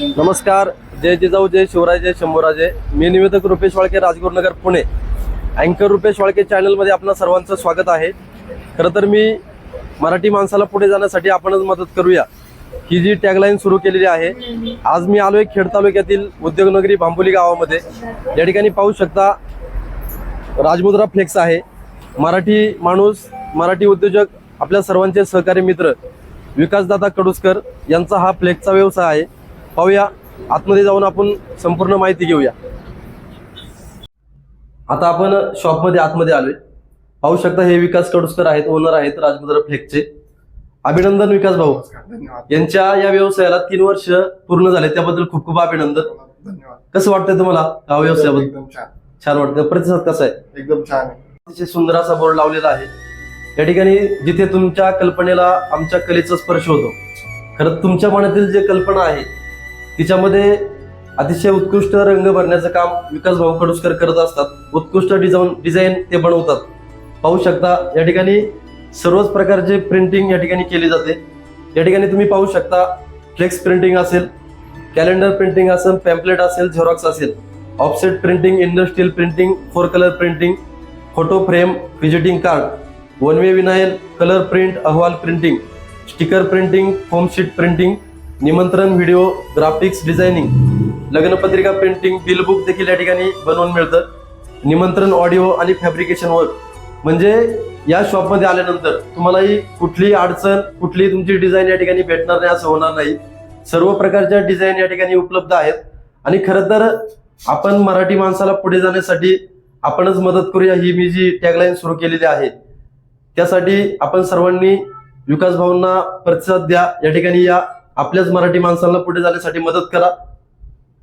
नमस्कार. जय जिजाऊ जय शिवराय जय शंभूराजे. मी निवेदक रुपेश वाळके राजगुरुनगर पुणे. अँकर रुपेश वाळके चॅनलमध्ये आपलं सर्वांचं स्वागत आहे. खरं तर मी मराठी माणसाला पुढे जाण्यासाठी आपणच मदत करूया. ही जी टॅगलाईन सुरू केलेली आहे आज मी आलोय खेड तालुक्यातील उद्योगनगरी भांबोली गावामध्ये. या ठिकाणी पाहू शकता राजमुद्रा फ्लेक्स आहे. मराठी माणूस मराठी उद्योजक आपल्या सर्वांचे सहकारी मित्र विकासदादा कडुसकर यांचा हा फ्लेक्सचा व्यवसाय आहे. पाहूया. आतमध्ये जाऊन आपण संपूर्ण माहिती घेऊया. आता आपण शॉपमध्ये आतमध्ये आलोय. पाहू शकता हे विकास कडुसकर आहेत ओनर आहेत राजमुद्रा फ्लेक्सचे अभिनंदन विकास भाऊ. यांच्या या व्यवसायाला तीन वर्ष पूर्ण झाले त्याबद्दल खूप खूप अभिनंदन. धन्यवाद. कसं वाटतंय तुम्हाला हा व्यवसायाबद्दल? छान. वाटतं प्रतिसाद कसा आहे? एकदम छान आहे. अतिशय सुंदर असा बोर्ड लावलेला आहे. या ठिकाणी जिथे तुमच्या कल्पनेला आमच्या कलेचा स्पर्श होतो. खरं तुमच्या मनातील जे कल्पना आहे तिच्यामध्ये अतिशय उत्कृष्ट रंग भरण्याचं काम विकास भाऊ खडूसकर करत असतात. उत्कृष्ट डिझाईन डिझाईन ते बनवतात. पाहू शकता या ठिकाणी सर्वच प्रकारचे प्रिंटिंग या ठिकाणी केली जाते. या ठिकाणी तुम्ही पाहू शकता फ्लेक्स प्रिंटिंग असेल कॅलेंडर प्रिंटिंग असेल पॅम्पलेट असेल झेरॉक्स असेल. Offset printing industrial printing four colour printing photo frame visiting card one way vinyl colour print अहवाल printing sticker printing foam sheet printing निमंत्रण व्हिडिओ ग्राफिक्स डिझायनिंग लग्नपत्रिका printing bill book देखील या ठिकाणी बनवून मिळतं. निमंत्रण ऑडिओ आणि फॅब्रिकेशन वर्क. म्हणजे या शॉपमध्ये आल्यानंतर तुम्हालाही कुठलीही अडचण कुठलीही तुमची डिझाईन या ठिकाणी भेटणार नाही असं होणार नाही. सर्व प्रकारच्या डिझाईन या ठिकाणी उपलब्ध आहेत. आणि खरं तर आपण मराठी माणसाला पुढे जाण्यासाठी आपणच मदत करूया ही मी जी टॅगलाईन सुरू केलेली आहे. त्यासाठी आपण सर्वांनी विकास भाऊंना प्रतिसाद द्या. या ठिकाणी या आपल्याच मराठी माणसांना पुढे जाण्यासाठी मदत करा.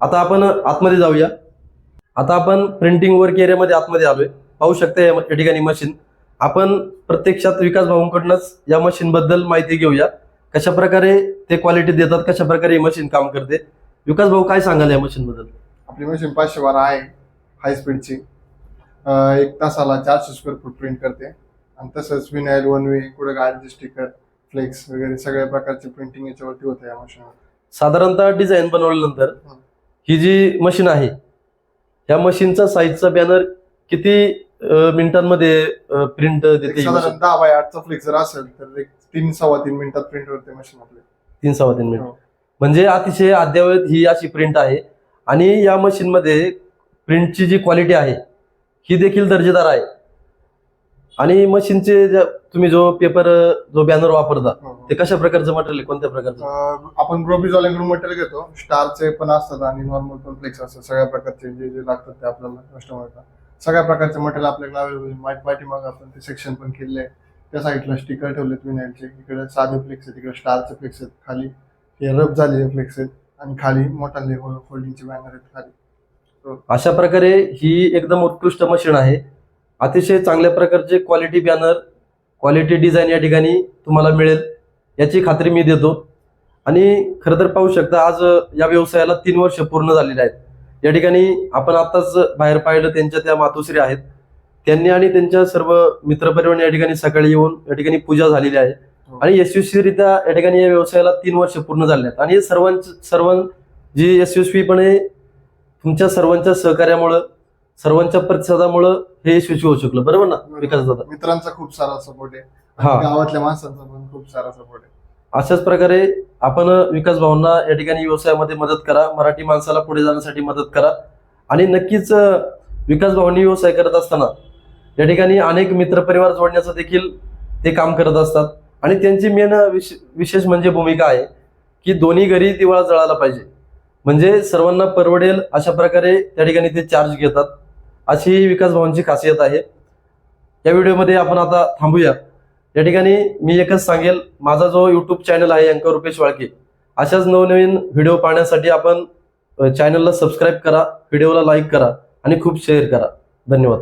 आता आपण आतमध्ये जाऊया. आता आपण प्रिंटिंग वर्क एरियामध्ये आतमध्ये आलोय. पाहू शकता या या ठिकाणी मशीन आपण प्रत्यक्षात विकास भाऊंकडनंच या मशीन बद्दल माहिती घेऊया. कशा प्रकारे ते क्वालिटी देतात कशा प्रकारे ही मशीन काम करते? विकास भाऊ काय सांगाल या मशीन बद्दल? आपली मशीन पाचशे बारा आहे हाय स्पीडची एक तासाला चारशे स्क्वेअर फूट प्रिंट करते. आणि तसंच विनाईल वन वे कुठं गाडीचे स्टिकर फ्लेक्स वगैरे सगळ्या प्रकारची प्रिंटिंग याच्यावरती होते या मशीनवर साधारणतः डिझाईन बनवल्यानंतर हं. जी मशीन आहे या मशीनचा साईजचा बॅनर किती अं, मिनिटांमध्ये प्रिंट देते एक ही साधारण machine? दहा बाय आठचा फ्लेक्स जर असेल तर एक तीन सव्वा तीन मिनिटात प्रिंट होते मशीन आपली तीन सव्वा तीन मिनिट हो. म्हणजे अतिशय अद्ययावत ही अशी प्रिंट आहे आणि या मशीनमध्ये प्रिंटची जी क्वालिटी आहे ही देखील दर्जेदार आहे आणि मशीनचे जे तुम्ही जो पेपर जो बॅनर वापरता हो, हो. ते कशा प्रकारचं मटेरियल कोणत्या प्रकारचं? अं, आपण ग्रोबिजॉलिंकडून मटेरियल घेतो. स्टारचे पण असतात आणि नॉर्मल पण फ्लेक्स असतात. सगळ्या प्रकारचे जे जे लागतात ते आपल्याला कस्टमरला सगळ्या प्रकारचे मटेरियल आपल्याकडे अवेलेबल माहिती पाठीमाग आपण ते सेक्शन पण केले त्या साईडला स्टिकर ठेवलेत विनायलचे इकडे साधे फ्लेक्स आहेत तिकडे स्टारचे फ्लेक्स आहेत. खाली हे रब झालेले फ्लेक्स आहेत आणि खाली मोठा होल्डिंगचे बॅनर आहेत खाली. अशा प्रकारे ही एकदम उत्कृष्ट मशीन आहे. अतिशय चांगल्या प्रकारचे क्वालिटी बॅनर क्वालिटी डिझाईन या ठिकाणी तुम्हाला मिळेल. याची खात्री मी देतो. आणि खरं तर पाहू शकता आज या व्यवसायाला तीन वर्ष पूर्ण झालेले आहेत. या ठिकाणी आपण आताच बाहेर पाहिलं त्यांच्या त्या मातोश्री आहेत. त्यांनी आणि त्यांच्या सर्व मित्रपरिवार या ठिकाणी सकाळी येऊन या ठिकाणी पूजा झालेली आहे. आणि यशस्वीरित्या या ठिकाणी या व्यवसायाला तीन वर्ष पूर्ण झाले आहेत. आणि हे सर्वांच सर्व जी यशस्वीपणे तुमच्या सर्वांच्या सहकार्यामुळं सर्वांच्या प्रतिसादामुळं हे यशस्वी होऊ शकलं. बरोबर ना विकास दादा? मित्रांचा खूप सारा सपोर्ट आहे. हा. गावातल्या माणसांचा पण खूप सारा सपोर्ट आहे. अशाच प्रकारे आपण विकास भाऊंना या ठिकाणी व्यवसायामध्ये मदत करा. मराठी माणसाला पुढे जाण्यासाठी मदत करा. आणि नक्कीच अं, विकास भाऊंनी व्यवसाय करत असताना या ठिकाणी अनेक मित्रपरिवार जोडण्याचं देखील ते काम करत असतात. आणि त्यांची मेन विशेष म्हणजे भूमिका आहे की दोन्ही घरी दिवाळा जळाला पाहिजे. म्हणजे सर्वांना परवडेल अशा प्रकारे त्या ठिकाणी ते चार्ज घेतात. अशी ही विकास भावांची खासियत आहे. या व्हिडिओमध्ये आपण आता थांबूया. या ठिकाणी मी एकच सांगेल माझा जो यूट्यूब चॅनल आहे अंकर रुपेश वाळके अशाच नवनवीन व्हिडिओ पाहण्यासाठी आपण चॅनलला सबस्क्राईब करा व्हिडिओला लाईक करा आणि खूप शेअर करा. धन्यवाद.